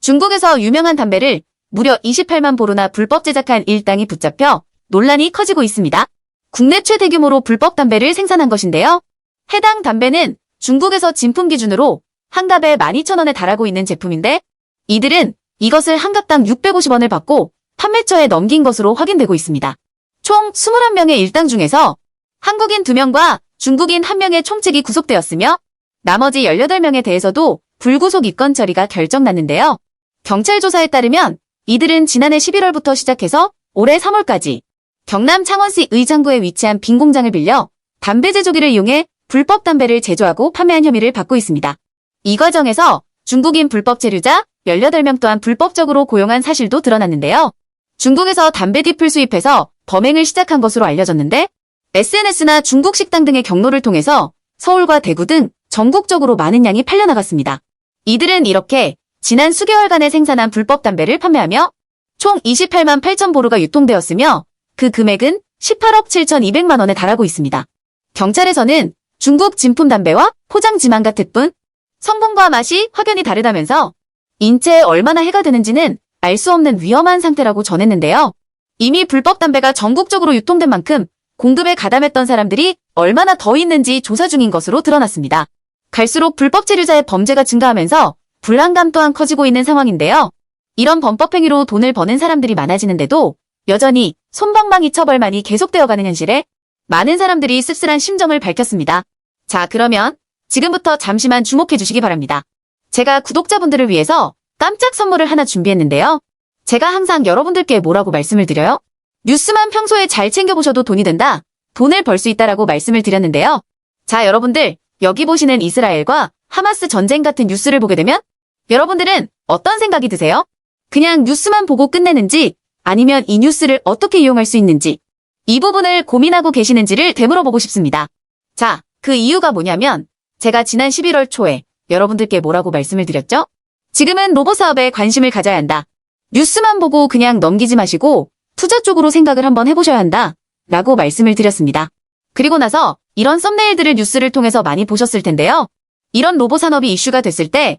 중국에서 유명한 담배를 무려 28만 보루나 불법 제작한 일당이 붙잡혀 논란이 커지고 있습니다. 국내 최대 규모로 불법 담배를 생산한 것인데요. 해당 담배는 중국에서 진품 기준으로 한 갑에 12,000원에 달하고 있는 제품인데 이들은 이것을 한 갑당 650원을 받고 판매처에 넘긴 것으로 확인되고 있습니다. 총 21명의 일당 중에서 한국인 2명과 중국인 1명의 총책이 구속되었으며 나머지 18명에 대해서도 불구속 입건 처리가 결정났는데요. 경찰 조사에 따르면 이들은 지난해 11월부터 시작해서 올해 3월까지 경남 창원시 의장구에 위치한 빈 공장을 빌려 담배 제조기를 이용해 불법 담배를 제조하고 판매한 혐의를 받고 있습니다. 이 과정에서 중국인 불법 체류자 18명 또한 불법적으로 고용한 사실도 드러났는데요. 중국에서 담배 잎을 수입해서 범행을 시작한 것으로 알려졌는데 SNS나 중국 식당 등의 경로를 통해서 서울과 대구 등 전국적으로 많은 양이 팔려나갔습니다. 이들은 이렇게 지난 수개월간에 생산한 불법 담배를 판매하며 총 28만 8천 보루가 유통되었으며 그 금액은 18억 7천2백만 원에 달하고 있습니다. 경찰에서는 중국 진품 담배와 포장 지만 같을 뿐 성분과 맛이 확연히 다르다면서 인체에 얼마나 해가 되는지는 알 수 없는 위험한 상태라고 전했는데요. 이미 불법 담배가 전국적으로 유통된 만큼 공급에 가담했던 사람들이 얼마나 더 있는지 조사 중인 것으로 드러났습니다. 갈수록 불법 체류자의 범죄가 증가하면서 불안감 또한 커지고 있는 상황인데요. 이런 범법 행위로 돈을 버는 사람들이 많아지는데도 여전히 손방망이 처벌만이 계속되어가는 현실에 많은 사람들이 씁쓸한 심정을 밝혔습니다. 자, 그러면 지금부터 잠시만 주목해 주시기 바랍니다. 제가 구독자분들을 위해서 깜짝 선물을 하나 준비했는데요. 제가 항상 여러분들께 뭐라고 말씀을 드려요? 뉴스만 평소에 잘 챙겨보셔도 돈이 된다. 돈을 벌 수 있다라고 말씀을 드렸는데요. 자, 여러분들, 여기 보시는 이스라엘과 하마스 전쟁 같은 뉴스를 보게 되면 여러분들은 어떤 생각이 드세요? 그냥 뉴스만 보고 끝내는지 아니면 이 뉴스를 어떻게 이용할 수 있는지 이 부분을 고민하고 계시는지를 되물어보고 싶습니다. 자, 그 이유가 뭐냐면 제가 지난 11월 초에 여러분들께 뭐라고 말씀을 드렸죠? 지금은 로봇 사업에 관심을 가져야 한다. 뉴스만 보고 그냥 넘기지 마시고 투자 쪽으로 생각을 한번 해보셔야 한다. 라고 말씀을 드렸습니다. 그리고 나서 이런 썸네일들을 뉴스를 통해서 많이 보셨을 텐데요. 이런 로봇 산업이 이슈가 됐을 때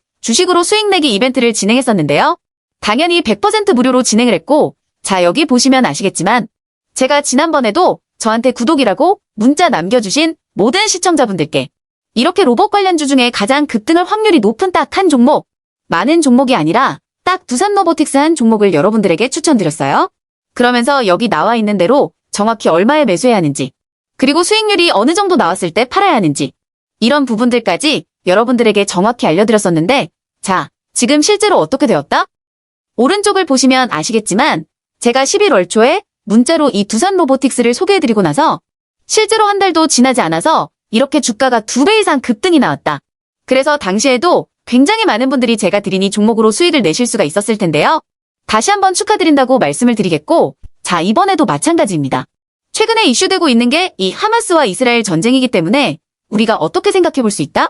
주식으로 수익 내기 이벤트를 진행했었는데요. 당연히 100% 무료로 진행을 했고, 자, 여기 보시면 아시겠지만, 제가 지난번에도 저한테 구독이라고 문자 남겨주신 모든 시청자분들께 이렇게 로봇 관련주 중에 가장 급등할 확률이 높은 딱 한 종목, 많은 종목이 아니라 딱 두산 로보틱스 한 종목을 여러분들에게 추천드렸어요. 그러면서 여기 나와 있는 대로 정확히 얼마에 매수해야 하는지, 그리고 수익률이 어느 정도 나왔을 때 팔아야 하는지, 이런 부분들까지 여러분들에게 정확히 알려드렸었는데, 자, 지금 실제로 어떻게 되었다? 오른쪽을 보시면 아시겠지만, 제가 11월 초에 문자로 이 두산 로보틱스를 소개해드리고 나서, 실제로 한 달도 지나지 않아서 이렇게 주가가 두 배 이상 급등이 나왔다. 그래서 당시에도 굉장히 많은 분들이 제가 드린 이 종목으로 수익을 내실 수가 있었을 텐데요. 다시 한번 축하드린다고 말씀을 드리겠고, 자, 이번에도 마찬가지입니다. 최근에 이슈되고 있는 게 이 하마스와 이스라엘 전쟁이기 때문에 우리가 어떻게 생각해 볼 수 있다?